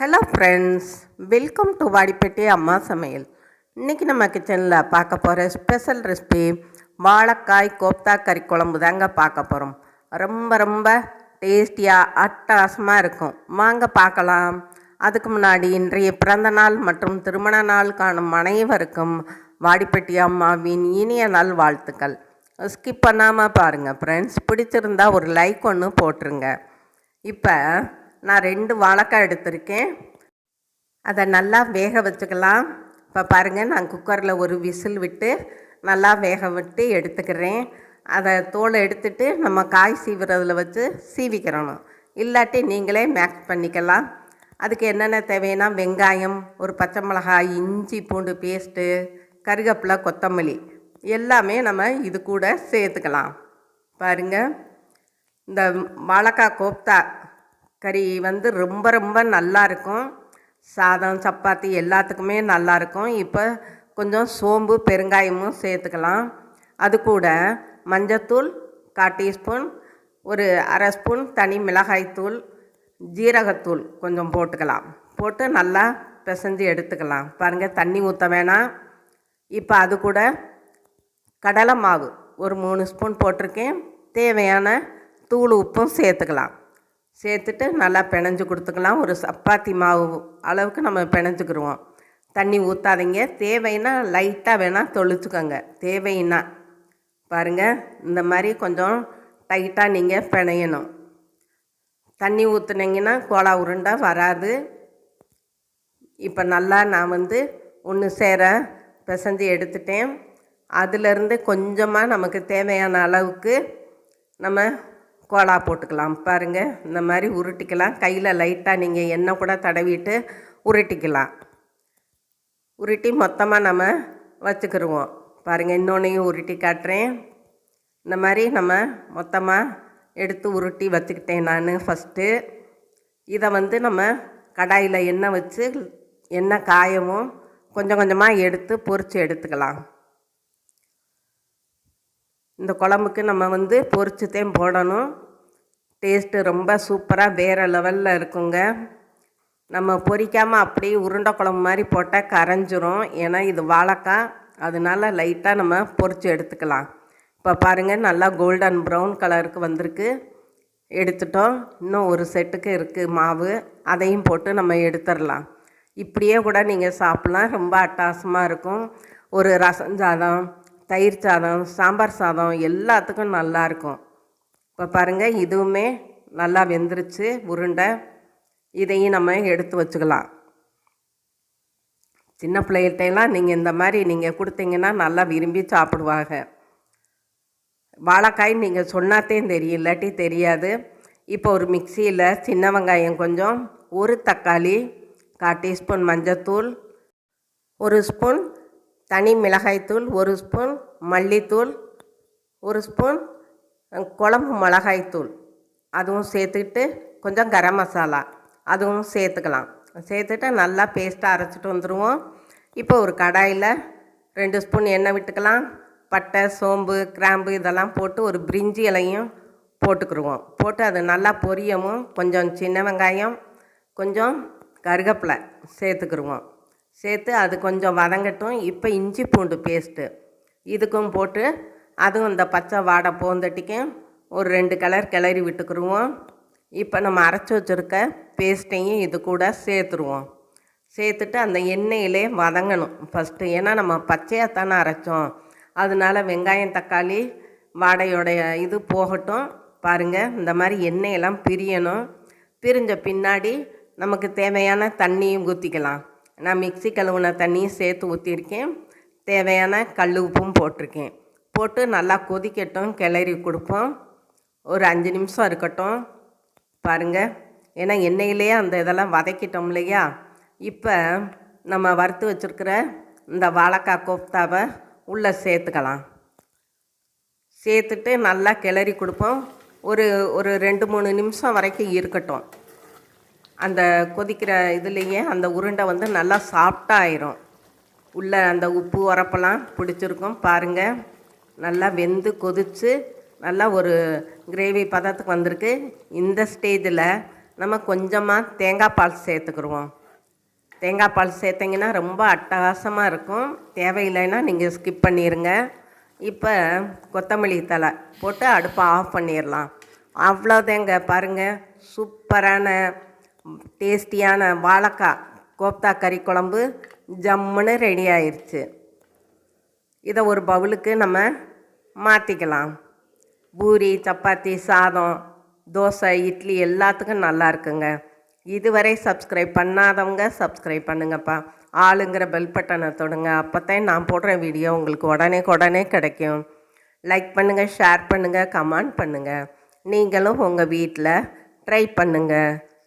Hello friends welcome to Vadipatti அம்மா சமையல் இன்றைக்கி நம்ம கிச்சனில் பார்க்க போகிற ஸ்பெஷல் ரெசிபி வாழைக்காய் கோப்தா கறி குழம்பு தாங்க பார்க்க போகிறோம் ரொம்ப ரொம்ப டேஸ்டியாக அட்டகாசமாக இருக்கும். வாங்க பார்க்கலாம். அதுக்கு முன்னாடி இன்றைய பிறந்த நாள் மற்றும் திருமண நாள் காணும் அனைவருக்கும் வாடிப்பட்டி அம்மாவின் இனிய நாள் வாழ்த்துக்கள். ஸ்கிப் பண்ணாமல் பாருங்கள் ஃப்ரெண்ட்ஸ் பிடிச்சிருந்தா ஒரு லைக் ஒன்று போட்டுருங்க. இப்போ நான் ரெண்டு வாழைக்காய் எடுத்திருக்கேன். அதை நல்லா வேக வச்சுக்கலாம். இப்போ பாருங்கள் நான் குக்கரில் ஒரு விசில் விட்டு நல்லா வேக விட்டு எடுத்துக்கிறேன். அதை தோலை எடுத்துட்டு நம்ம காய் சீவுறதுல வச்சு சீவிக்கிறணும். இல்லாட்டி நீங்களே மேக்ஸ் பண்ணிக்கலாம். அதுக்கு என்னென்ன தேவைன்னா வெங்காயம் ஒரு பச்சை மிளகாய் இஞ்சி பூண்டு பேஸ்ட்டு கருவேப்பிலை கொத்தமல்லி எல்லாமே நம்ம இது கூட சேர்த்துக்கலாம். பாருங்கள் இந்த வாழைக்காய் கோப்தா கறி வந்து ரொம்ப ரொம்ப நல்லா இருக்கும். சாதம் சப்பாத்தி எல்லாத்துக்குமே நல்லா இருக்கும். இப்போ கொஞ்சம் சோம்பு பெருங்காயமும் சேர்த்துக்கலாம். அது கூட மஞ்சத்தூள் கால் டீஸ்பூன் ஒரு அரை ஸ்பூன் தனி மிளகாய்த்தூள் ஜீரகத்தூள் கொஞ்சம் போட்டுக்கலாம். போட்டு நல்லா பிசைஞ்சு எடுத்துக்கலாம். பாருங்கள் தண்ணி ஊற்ற வேணாம். இப்போ அது கூட கடலை மாவு ஒரு மூணு ஸ்பூன் போட்டிருக்கேன். தேவையான தூள் உப்பும் சேர்த்துக்கலாம். சேர்த்துட்டு நல்லா பிணைஞ்சு கொடுத்துக்கலாம். ஒரு சப்பாத்தி மாவு அளவுக்கு நம்ம பிணைஞ்சுக்கிடுவோம் தண்ணி ஊற்றாதீங்க தேவைன்னா லைட்டாக வேணால் தொளிச்சுக்கோங்க. தேவைன்னா. பாருங்கள் இந்த மாதிரி கொஞ்சம் டைட்டாக நீங்கள் பிணையணும். தண்ணி ஊற்றுனீங்கன்னா கோலா உருண்டை வராது. இப்போ நல்லா நான் வந்து ஒன்று சேர பிசைஞ்சு எடுத்துட்டேன். அதிலிருந்து கொஞ்சமாக நமக்கு தேவையான அளவுக்கு நம்ம கோலா போட்டுக்கலாம். பாருங்கள் இந்த மாதிரி உருட்டிக்கலாம். கையில் லைட்டாக நீங்கள் எண்ணெய் கூட தடவிட்டு உருட்டிக்கலாம். உருட்டி மொத்தமாக நம்ம வச்சுக்கிருவோம். பாருங்கள் இன்னொன்றையும் உருட்டி காட்டுறேன். இந்த மாதிரி நம்ம மொத்தமாக எடுத்து உருட்டி வச்சுக்கிட்டேன் நான் ஃபஸ்ட்டு இதை வந்து நம்ம கடாயில் எண்ணெய் வச்சு எண்ணெய் காயவும் கொஞ்சம் கொஞ்சமாக எடுத்து பொரித்து எடுத்துக்கலாம். இந்த குழம்புக்கு நம்ம வந்து பொரிச்சுத்தேன் போடணும். டேஸ்ட்டு ரொம்ப சூப்பராக வேறு லெவலில் இருக்குங்க. நம்ம பொரிக்காமல் அப்படியே உருண்டை குழம்பு மாதிரி போட்டால் கரைஞ்சிரும். ஏன்னா இது வாழைக்காய். அதனால லைட்டாக நம்ம பொரித்து எடுத்துக்கலாம். இப்போ பாருங்கள் நல்லா கோல்டன் ப்ரௌன் கலருக்கு வந்திருக்கு. எடுத்துட்டோம். இன்னும் ஒரு செட்டுக்கு இருக்குது மாவு. அதையும் போட்டு நம்ம எடுத்துடலாம். இப்படியே கூட நீங்கள் சாப்பிட்லாம். ரொம்ப அட்டாசமாக இருக்கும். ஒரு ரசம் சாதம் தயிர் சாதம் சாம்பார் சாதம் எல்லாத்துக்கும் நல்லாயிருக்கும். இப்போ பாருங்கள் இதுவுமே நல்லா வெந்துருச்சு உருண்டை. இதையும் நம்ம எடுத்து வச்சுக்கலாம். சின்ன பிள்ளைகிட்டையெல்லாம் நீங்கள் இந்த மாதிரி நீங்கள் கொடுத்தீங்கன்னா நல்லா விரும்பி சாப்பிடுவாங்க. வாழைக்காய் நீங்கள் சொன்னாத்தையும் தெரியும் இல்லாட்டி தெரியாது. இப்போ ஒரு மிக்சியில் சின்ன வெங்காயம் கொஞ்சம் ஒரு தக்காளி கால் டீஸ்பூன் மஞ்சத்தூள் ஒரு ஸ்பூன் தனி மிளகாய்த்தூள் ஒரு ஸ்பூன் மல்லித்தூள் ஒரு ஸ்பூன் குழம்பு மிளகாய்த்தூள். அதுவும் சேர்த்துக்கிட்டு கொஞ்சம் கரம் மசாலா அதுவும் சேர்த்துக்கலாம். சேர்த்துட்டு நல்லா பேஸ்ட்டாக அரைச்சிட்டு வந்துடுவோம் இப்போ ஒரு கடாயில் ரெண்டு ஸ்பூன் எண்ணெய் விட்டுக்கலாம். பட்டை சோம்பு கிராம்பு இதெல்லாம் போட்டு ஒரு பிரிஞ்சி இலையும் போட்டுக்கிருவோம். போட்டு அது நல்லா பொரியவும் கொஞ்சம் சின்ன வெங்காயம் கொஞ்சம் கருகப்பிலை சேர்த்துக்கிருவோம். சேர்த்து அது கொஞ்சம் வதங்கட்டும். இப்போ இஞ்சி பூண்டு பேஸ்ட்டு இதுக்கும் போட்டு அதுவும் இந்த பச்சை வாடை போந்தட்டிக்கும் ஒரு ரெண்டு கலர் கிளறி விட்டுக்குருவோம். இப்போ நம்ம அரைச்சி வச்சுருக்க பேஸ்ட்டையும் இது கூட சேர்த்துருவோம். சேர்த்துட்டு அந்த எண்ணெயிலே வதங்கணும் ஃபஸ்ட்டு ஏன்னா நம்ம பச்சையாக தானே அரைச்சோம். அதனால வெங்காயம் தக்காளி வாடையோடைய இது போகட்டும். பாருங்கள் இந்த மாதிரி எண்ணெயெல்லாம் பிரியணும். பிரிஞ்ச பின்னாடி நமக்கு தேவையான தண்ணியும் ஊற்றிக்கலாம் நான் மிக்சி கழுவுன தண்ணியும் சேர்த்து ஊற்றிருக்கேன் தேவையான கல் உப்பும் போட்டிருக்கேன். போட்டு நல்லா கொதிக்கட்டும் கிளறி கொடுப்போம். ஒரு அஞ்சு நிமிஷம் இருக்கட்டும். பாருங்கள் ஏன்னா எண்ணெயிலேயே அந்த இதெல்லாம் வதக்கிட்டோம் இல்லையா? இப்போ நம்ம வறுத்து வச்சுருக்கிற இந்த வாழைக்காய் கோப்தாவை உள்ளே சேர்த்துக்கலாம். சேர்த்துட்டு நல்லா கிளறி கொடுப்போம். ஒரு ஒரு ரெண்டு மூணு நிமிஷம் வரைக்கும் இருக்கட்டும். அந்த கொதிக்கிற இதுலேயே அந்த உருண்டை வந்து நல்லா சாஃப்டாக ஆயிரும். உள்ளே அந்த உப்பு உரப்பெல்லாம் பிடிச்சிருக்கும். பாருங்கள் நல்லா வெந்து கொதித்து நல்லா ஒரு கிரேவி பதத்துக்கு வந்திருக்கு. இந்த ஸ்டேஜில் நம்ம கொஞ்சமாக தேங்காய் பால் சேர்த்துக்குருவோம். தேங்காய் பால் சேர்த்திங்கன்னா ரொம்ப அட்டகாசமாக இருக்கும். தேவையில்லைன்னா நீங்கள் ஸ்கிப் பண்ணிடுங்க இப்போ கொத்தமல்லி தழை போட்டு அடுப்பை ஆஃப் பண்ணிடலாம் அவ்வளோதேங்க பாருங்கள் சூப்பரான டேஸ்டியான வாழைக்காய் கோப்தா கறி குழம்பு ஜம்முன்னு ரெடி ஆயிடுச்சு இதை ஒரு பவுலுக்கு நம்ம மாற்றிக்கலாம் பூரி சப்பாத்தி சாதம் தோசை இட்லி எல்லாத்துக்கும் நல்லா இருக்குங்க. இதுவரை சப்ஸ்கிரைப் பண்ணாதவங்க சப்ஸ்கிரைப் பண்ணுங்கப்பா. ஆளுங்கிற பெல் பட்டனை தொடுங்க. அப்போ தான் நான் போடுற வீடியோ உங்களுக்கு உடனே உடனே கிடைக்கும். லைக் பண்ணுங்கள் ஷேர் பண்ணுங்கள் கமெண்ட் பண்ணுங்கள் நீங்களும் உங்கள் வீட்டில் ட்ரை பண்ணுங்கள்